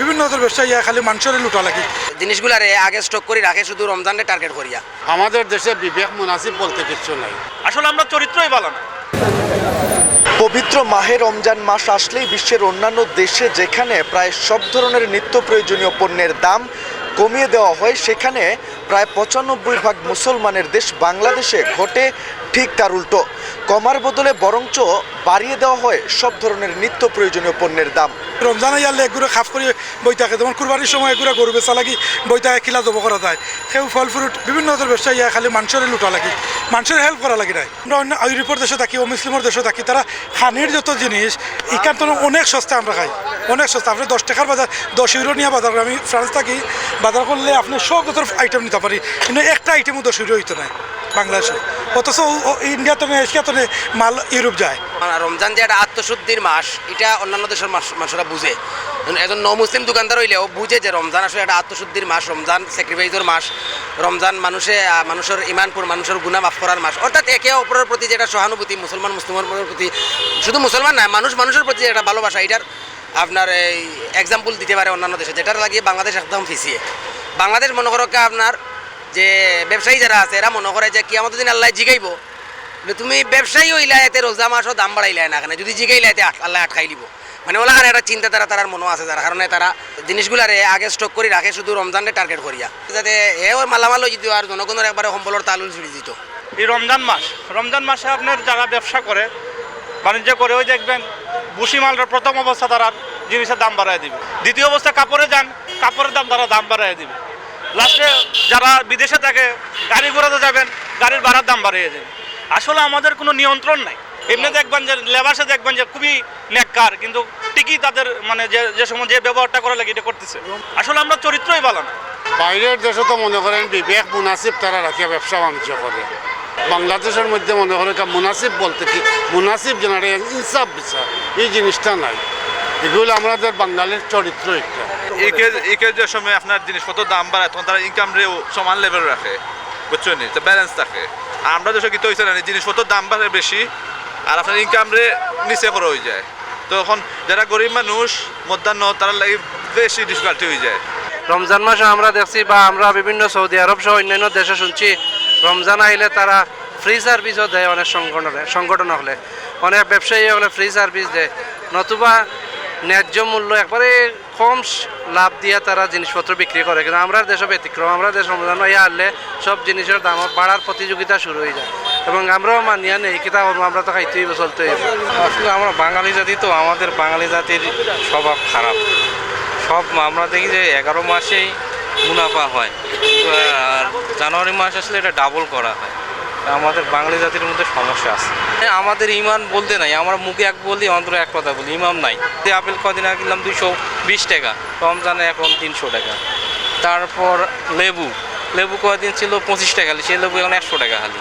বিভিন্ন ধরনের ব্যবসা ইয়া খালি মানুষের লুটা লাগি। জিনিসগুলারে আগে স্টক করে রাখে শুধু রমজানে টার্গেট করিয়া। আমাদের দেশে বিবেক মুনাসিব বলতে কিছু নাই। আসলে আমরা চরিত্রই ভালো না। পবিত্র মাহে রমজান মাস আসলেই বিশ্বের অন্যান্য দেশে যেখানে প্রায় সব ধরনের নিত্য প্রয়োজনীয় পণ্যের দাম কমিয়ে দেওয়া হয় সেখানে প্রায় পঁচানব্বই ভাগ মুসলমানের দেশ বাংলাদেশে ঘটে ঠিক তার উল্টো। কমার বদলে বরঞ্চ বাড়িয়ে দেওয়া হয় সব ধরনের নিত্য প্রয়োজনীয় পণ্যের দাম। রমজানে ইয়ালে এগুলো খাপ করে বই থাকে যেমন কুরবানির সময় এগুলো গরু বেচা লাগি বই থাকে কিলা জব করা যায়। সেও ফল, ফ্রুট, বিভিন্ন ধরনের ব্যবসা ইয়া খালি মানুষের লুটা লাগি। মানুষের হেল্প করা লাগি নাই। আমরা অন্য ইউরোপের দেশে থাকি, ও মুসলিমের দেশে থাকি, তারা খানির যত জিনিস এখান তো অনেক সস্তা আমরা খাই। অনেক সস্তা আপনি দশ টাকার বাজার, দশ ইউরো নিয়ে বাজার। আমি ফ্রান্স থাকি, বাজার করলে আপনি সব ধরনের আইটেম নিতে পারি। কিন্তু একটা আইটেমও দশ ইউরো হইতো নাই। বাংলাদেশে। অথচ ও- তো এশিয়া তো মাল ইউরোপ যায়। রমজান যে একটা আত্মশুদ্ধির মাস, এটা অন্যান্য দেশের মানুষরা বুঝে। একজন ন মুসলিম দোকানদার হইলেও বুঝে যে রমজান আসলে একটা আত্মশুদ্ধির মাস, রমজান স্যাক্রিফাইসের মাস, রমজান মানুষে মানুষের ইমানপুর মানুষের গুণা মাফ করার মাস। অর্থাৎ একে অপরের প্রতি যেটা সহানুভূতি, মুসলমান মুসলমানের প্রতি, শুধু মুসলমান না, মানুষ মানুষের প্রতি একটা ভালোবাসা, এটার আপনার এই এক্সাম্পল দিতে পারে অন্যান্য দেশে, যেটার লাগিয়ে বাংলাদেশ একদম ফিসিয়ে বাংলাদেশ মনে করো কা আপনার যে ব্যবসায়ী যারা আছে, এরা মনে করে যে কি আমাদের দিন আল্লাহ জিগাইব। তুমি ব্যবসায়ী হইলা, এতে রোজা মাসও দাম বাড়াইলে না কেন? যদি জিগাইলে, এতে আল্লাহ আটকাই দিব। মানে ওলা কারণে একটা চিন্তা তারা তারার মনে আছে, যার কারণে তারা জিনিসগুলারে আগে স্টক করে রাখে, শুধু রমজানকে টার্গেট করিয়া। যাতে এ ওর মালামাল যেত আর জনগণের একবারে সম্বলের তালুল ছুড়ে দিত। এই রমজান মাস, রমজান মাসে আপনার যারা ব্যবসা করে, বাণিজ্য করে, ওই দেখবেন বুসি মালটার প্রথম অবস্থা তারা জিনিসের দাম বাড়ায় দিবে। দ্বিতীয় অবস্থা কাপড়ে যান কাপড়ের দাম তারা দাম বাড়ায় দিবে। লাস্টে যারা বিদেশে থাকে গাড়ি ঘোড়াতে যাবেন গাড়ির ভাড়ার দাম বাড়িয়ে দেবে আসলে আমাদের কোনো নিয়ন্ত্রণ নাই। এমনি দেখবেন যে লেবাসে দেখবেন যে খুবই নেককার কিন্তু ঠিকই তাদের মানে যে যে সময় যে ব্যবহারটা করা লাগে এটা করতেছে। আসলে আমরা চরিত্রই ভালো না। বাইরের দেশে তো মনে করেন বিবেক মুনাসিব তারা রাখিয়া ব্যবসা বাণিজ্য করে। বাংলাদেশের মধ্যে মনে করেন মুনাসিব বলতে কি মুনাসিব জেনারে ইনসাফ বিচার এই জিনিসটা নাই। এগুলো আমাদের বাঙালির চরিত্র একটা। ঈদের যে সময় আপনার জিনিসপত্র দাম বাড়ায় তখন তারা ইনকাম রেও সমান লেভেল রাখে। বুঝছ নি? তো ব্যালেন্স থাকে। আর আমরা দেশে কিন্তু হয়েছে না জিনিসপত্র দাম বাড়ে বেশি আর আপনার ইনকাম রে নিচে করে হয়ে যায়। তো এখন যারা গরিব মানুষ মধ্যাহ্ন তারা লাগে বেশি ডিফিকাল্টি হয়ে যায়। রমজান মাসে আমরা দেখছি বা আমরা বিভিন্ন সৌদি আরব সহ অন্যান্য দেশে শুনছি রমজান আইলে তারা ফ্রি সার্ভিসও দেয় অনেক সংগঠনে সংগঠন হলে। অনেক ব্যবসায়ী হলে ফ্রি সার্ভিস দেয়। নতুবা ন্যায্য মূল্য একবারে কম লাভ দিয়ে তারা জিনিসপত্র বিক্রি করে। কিন্তু আমরা দেশে ব্যতিক্রম আমরা দেশ রমজান ইয়ে আনলে সব জিনিসের দাম বাড়ার প্রতিযোগিতা শুরু হয়ে যায়। এবং আমরাও মানিয়া নেই, কিতা আমরা তো খাইতেই হইব। আসলে আমরা বাঙালি জাতি তো, আমাদের বাঙালি জাতির স্বভাব খারাপ। সব আমরা দেখি যে এগারো মাসেই মুনাফা হয়। জানুয়ারি মাস আসলে এটা ডাবল করা হয়। আমাদের বাঙালি জাতির মধ্যে সমস্যা আছে। আমাদের ইমান বলতে নাই, আমার মুখে এক বলি, অন্তরে এক কথা বলি, ইমাম নাই। আপেল কদিন আগে কিনলাম? দুশো বিশ টাকা, রমজানে এখন তিনশো টাকা। তারপর লেবু লেবু কয়দিন ছিল? পঁচিশ টাকা সেই লেবু এখন একশো টাকা খালি।